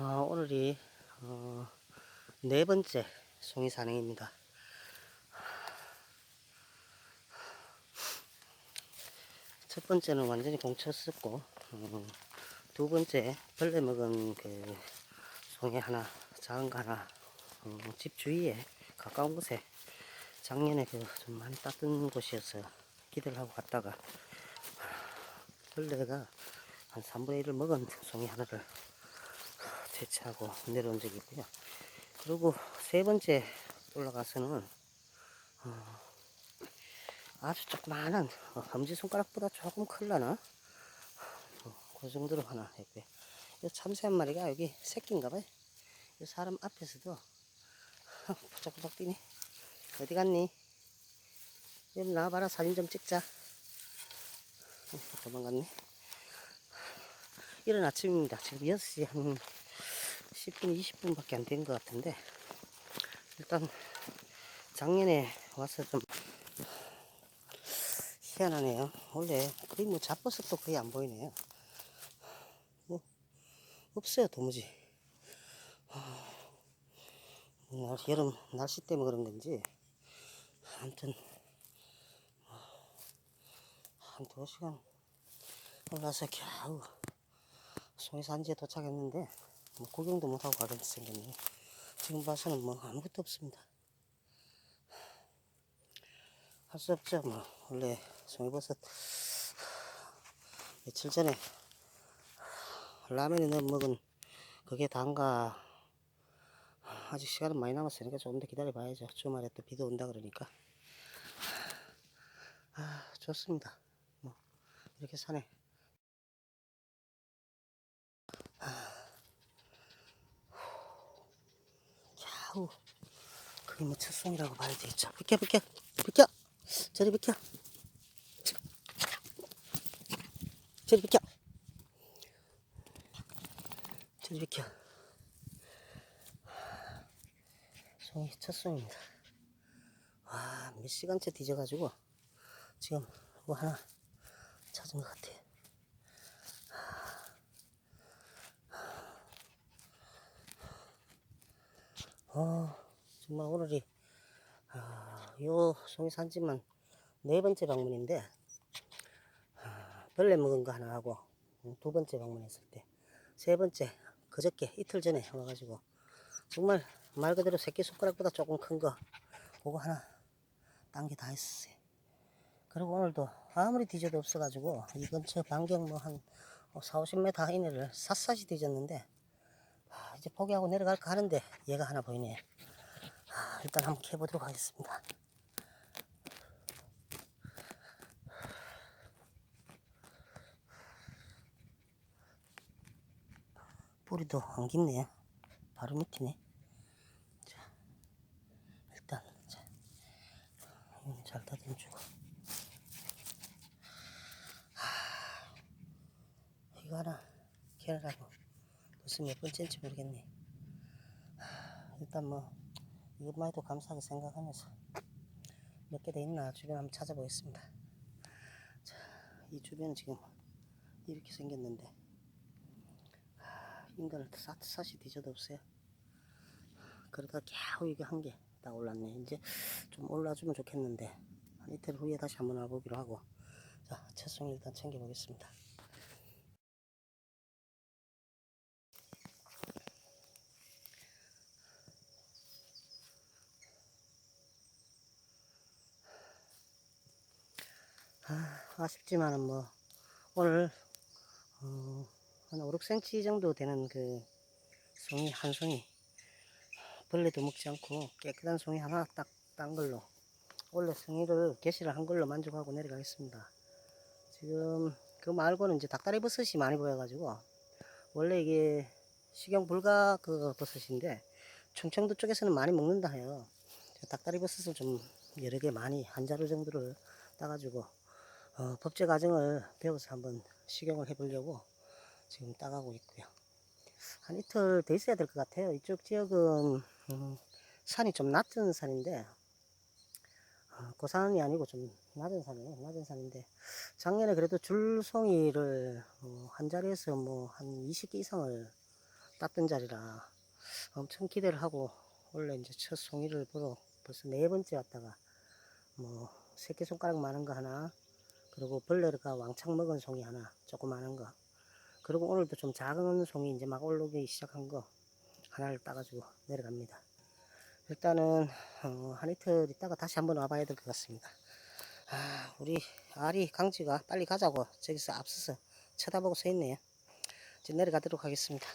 어, 오늘이 어, 네 번째 송이 산행입니다. 첫 번째는 완전히 공쳤었고 어, 두 번째 벌레 먹은 그 송이 하나 작은 거 하나 어, 집 주위에 가까운 곳에 작년에 그 좀 많이 따뜻한 곳이어서 기대를 하고 갔다가 벌레가 한 3분의 1을 먹은 송이 하나를 대체하고 내려온 적이 있고요. 그리고 세 번째 올라가서는 어, 아주 조그만한 어, 엄지손가락보다 조금 클라나 어, 그 정도로 하나 했고요. 이 참새 한 마리가 여기 새끼인가 봐요. 이 사람 앞에서도 부쩍부쩍 뛰네. 어디 갔니? 여기 나와봐라 사진 좀 찍자. 어, 도망갔네. 이른 아침입니다. 지금 6시 한 10분, 20분밖에 안 된 것 같은데, 일단 작년에 와서 좀 희한하네요. 원래 거의 뭐 잡버섯도 거의 안 보이네요. 뭐, 없어요, 도무지. 날, 여름 날씨 때문에 그런 건지, 아무튼, 한 두 시간 올라서 겨우 송이산지에 도착했는데 뭐 구경도 못하고 가게 생겼네요. 지금 봐서는 뭐 아무것도 없습니다. 할 수 없죠. 뭐 원래 송이버섯 며칠 전에 라면에 넣어 먹은 그게 단가 아직 시간은 많이 남았으니까 조금 더 기다려 봐야죠. 주말에 또 비도 온다 그러니까 아 좋습니다. 뭐 이렇게 사네. 야우 그게 뭐 첫송이라고 봐야 되겠죠. 비켜 비켜 비켜. 저리 비켜. 저리 비켜. 저리 비켜. 송이 첫송입니다. 와 몇 시간째 뒤져가지고 지금 뭐 하나 찾은 것 같아 어, 정말 오늘이, 아, 요 송이 산지만 네 번째 방문인데, 아, 벌레 먹은 거 하나 하고, 음, 두 번째 방문했을 때, 세 번째, 그저께 이틀 전에 와가지고, 정말 말 그대로 새끼 손가락보다 조금 큰 거, 그거 하나 딴 게 다 했어요. 그리고 오늘도 아무리 뒤져도 없어가지고, 이 근처 반경 뭐 한 4, 50m 이내를 샅샅이 뒤졌는데, 아, 이제 포기하고 내려갈까 하는데 얘가 하나 보이네. 아, 일단 한번 캐보도록 하겠습니다. 뿌리도 안 깊네요. 바로 밑이네. 자, 일단 자, 잘 다듬주고. 아, 이거 하나 캐라고. 무슨 몇 번째인지 모르겠네. 하, 일단 뭐 이것만 해도 감사하게 생각하면서 몇 개 돼 있나 주변 한번 찾아보겠습니다. 자, 이 주변 지금 이렇게 생겼는데 하, 인간을 샅샅이 뒤져도 없어요. 그러다 겨우 이게 한개딱 올랐네. 이제 좀 올라주면 좋겠는데 한 이틀 후에 다시 한번 와보기로 하고 자, 첫 송이 일단 챙겨보겠습니다. 아, 아쉽지만은 뭐 오늘 어, 한 5, 6cm 정도 되는 그 송이 한 송이 벌레도 먹지 않고 깨끗한 송이 하나 딱 딴 걸로 원래 송이를 개시를 한 걸로 만족하고 내려가겠습니다. 지금 그 말고는 이제 닭다리 버섯이 많이 보여가지고 원래 이게 식용 불가 그 버섯인데 충청도 쪽에서는 많이 먹는다 해요. 닭다리 버섯을 좀 여러 개 많이 한 자루 정도를 따가지고 어, 법제 과정을 배워서 한번 식용을 해보려고 지금 따가고 있고요. 한 이틀 돼 있어야 될 것 같아요. 이쪽 지역은 음, 산이 좀 낮은 산인데 어, 고산이 아니고 좀 낮은 산이에요. 낮은 산인데 작년에 그래도 줄송이를 어, 한 자리에서 뭐 한 20개 이상을 땄던 자리라 엄청 기대를 하고 원래 이제 첫 송이를 보러 벌써 네 번째 왔다가 뭐 새끼 손가락 많은 거 하나 그리고 벌레가 왕창 먹은 송이 하나 조그마한 거 그리고 오늘도 좀 작은 송이 이제 막 올라오기 시작한 거 하나를 따가지고 내려갑니다. 일단은 어, 한 이틀 있다가 다시 한번 와봐야 될 것 같습니다. 아, 우리 아리 강지가 빨리 가자고 저기서 앞서서 쳐다보고 서 있네요. 이제 내려가도록 하겠습니다.